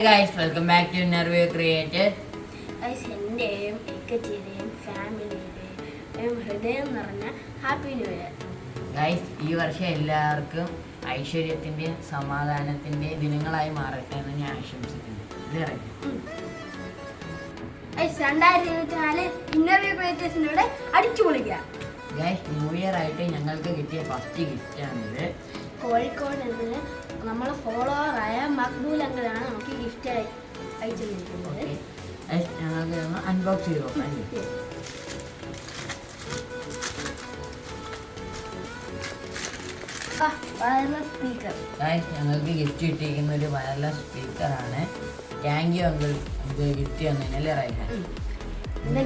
Guys welcome back to Innerview create guys എന്റെയും എക്കച്ചിയുടെയും ഫാമിലിയുടെയും ഹൃദയം നിറഞ്ഞ ഹാപ്പി ന്യൂ ഇയർ. ഗൈസ് ഈ വർഷം എല്ലാവർക്കും ഐശ്വര്യത്തിന്റെയും സമാധാനത്തിന്റെയും ദിനങ്ങളായി മാറട്ടെ എന്ന് ഞാൻ ആശംസിക്കുന്നു. ഗൈസ് രണ്ടായിരത്തി ഇരുപത്തി നാല് ഇന്നർവ്യൂ ക്രിയേറ്റേഴ്സിനോട് അടിച്ചു പൊളിക്കുക ഗൈസ് ന്യൂ ഇയർ ആയിട്ട് ഞങ്ങൾക്ക് കിട്ടിയ ഫസ്റ്റ് ഗിഫ്റ്റാണിത് കോഴിക്കോട് നിന്ന് നമ്മളെ ഫോളോവറായ മക്ബൂൽ അങ്കിളാണ് നമുക്ക് ഗിഫ്റ്റ് അയച്ചു തന്നിരിക്കുന്നത് അൺബോക്സ് ചെയ്ത് നോക്കാം വയർലെസ് സ്പീക്കർ ഞങ്ങൾക്ക് ഗിഫ്റ്റ് കിട്ടിയിരിക്കുന്ന ഒരു വയർലെസ് സ്പീക്കറാണ് താങ്ക് യു അങ്കിൾ ഗിഫ്റ്റ് തന്നതിനല്ലേ റൈഹാൻ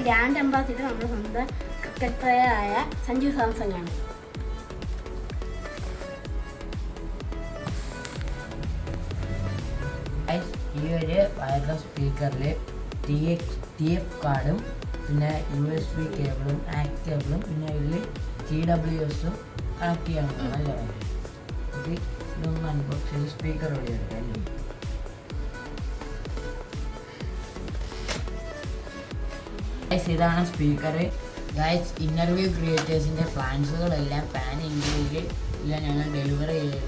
ഗ്രാൻഡ് അംബാസിഡർ നമ്മുടെ സ്വന്തം ക്രിക്കറ്റ് പ്ലെയർ ആയ സഞ്ജു സാംസങ് ആണ്. ഈ ഒരു വയർലെസ് സ്പീക്കറിൽ ടി എക്സ് ടി എഫ് കാർഡും പിന്നെ യു എസ് ബി കേബിളും ആക് കേബിളും പിന്നെ ഇതിൽ ടി ഡബ്ല്യു എസും കണക്ട് ചെയ്യാവുന്നതാണ് അല്ലേ? ഇത് ഇതൊന്ന് അൺബോക്സ് ചെയ്ത് സ്പീക്കർ വഴി എടുക്കാം അല്ലേ? ഇതാണ് സ്പീക്കർ ഗൈസ് ഇന്നർവ്യൂ ക്രിയേറ്റേഴ്സിന്റെ പ്ലാൻസുകളെല്ലാം പാൻ ഇന്ത്യയിൽ ഇല്ല ഞങ്ങൾ ഡെലിവറി ചെയ്ത്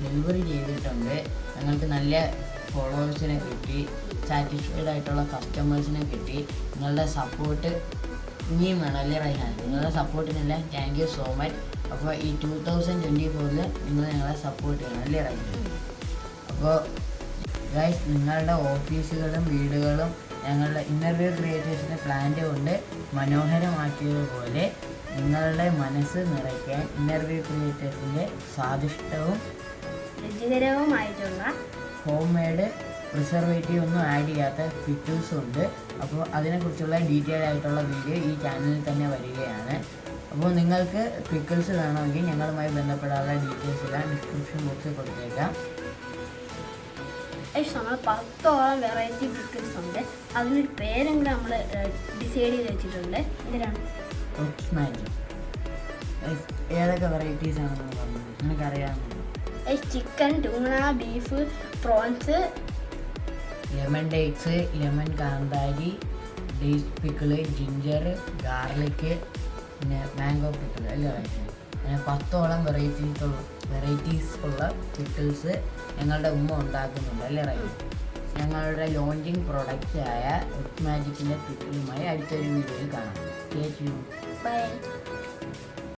ഡെലിവറി ചെയ്തിട്ടുണ്ട്. ഞങ്ങൾക്ക് നല്ല ഫോളോവേഴ്സിനെ കിട്ടി സാറ്റിസ്ഫൈഡ് ആയിട്ടുള്ള കസ്റ്റമേഴ്സിനെ കിട്ടി. നിങ്ങളുടെ സപ്പോർട്ട് ഇനിയും വേണം അല്ലേ റൈഹാൻ? നിങ്ങളുടെ സപ്പോർട്ടിനെല്ലാം താങ്ക് യു സോ മച്ച് അപ്പോൾ ഈ ടു തൗസൻഡ് ട്വന്റി ഫോറിൽ നിങ്ങൾ ഞങ്ങളെ സപ്പോർട്ട് ചെയ്യണം അല്ലേ റൈഹാൻ? അപ്പോൾ ഗൈസ് നിങ്ങളുടെ ഓഫീസുകളും വീടുകളും ഞങ്ങളുടെ ഇന്നർവ്യൂ ക്രിയേറ്റേഴ്സിന്റെ പ്ലാന്റ് കൊണ്ട് മനോഹരമാക്കിയതുപോലെ നിങ്ങളുടെ മനസ്സ് നിറയ്ക്കാൻ ഇന്നർവ്യൂ ക്രിയേറ്റേഴ്സിന്റെ സ്വാദിഷ്ടവും രുചികരവുമായിട്ടുള്ള ഹോം മെയ്ഡ് പ്രിസർവേറ്റീവ് ഒന്നും ആഡ് ചെയ്യാത്ത പിറ്റൂസ് ഉണ്ട്. അപ്പോൾ അതിനെക്കുറിച്ചുള്ള ഡീറ്റെയിൽ ആയിട്ടുള്ള വീഡിയോ ഈ ചാനലിൽ തന്നെ വരികയാണ്. അപ്പോൾ നിങ്ങൾക്ക് പിക്കിൾസ് വേണമെങ്കിൽ ഞങ്ങളുമായി ബന്ധപ്പെടാനുള്ള ഡീറ്റെയിൽസ് എല്ലാം ഡിസ്ക്രിപ്ഷൻ ബോക്സിൽ കൊടുത്തേക്കാം. നമ്മൾ പത്തോളം വെറൈറ്റി പിക്കിൾസ് ഉണ്ട്. അതിനൊരു പേരും കൂടെ നമ്മൾ ഡിസൈഡ് ചെയ്ത് വെച്ചിട്ടുണ്ട്. എന്തിനാണ് ഏതൊക്കെ വെറൈറ്റീസ് ആണെന്ന് പറഞ്ഞു നിനക്കറിയാമോ chicken tuna beef prawns lemon dates lemon കാന്താരി ഡേറ്റ് പിക്കിൾ ജിഞ്ചർ ഗാർലിക് പിന്നെ മാംഗോ പിക്കിൾ അല്ലേ? അങ്ങനെ പത്തോളം വെറൈറ്റീസ് വെറൈറ്റീസ് ഉള്ള പിക്കിൾസ് ഞങ്ങളുടെ ഉമ്മ ഉണ്ടാക്കുന്നുണ്ട് അല്ലേ റൈ? ഞങ്ങളുടെ ലോഞ്ചിങ് പ്രോഡക്റ്റ് ആയ മാജിക്കിന്റെ പിക്കിളുമായി അടുത്തൊരു വീഡിയോയിൽ കാണാം. ബൈ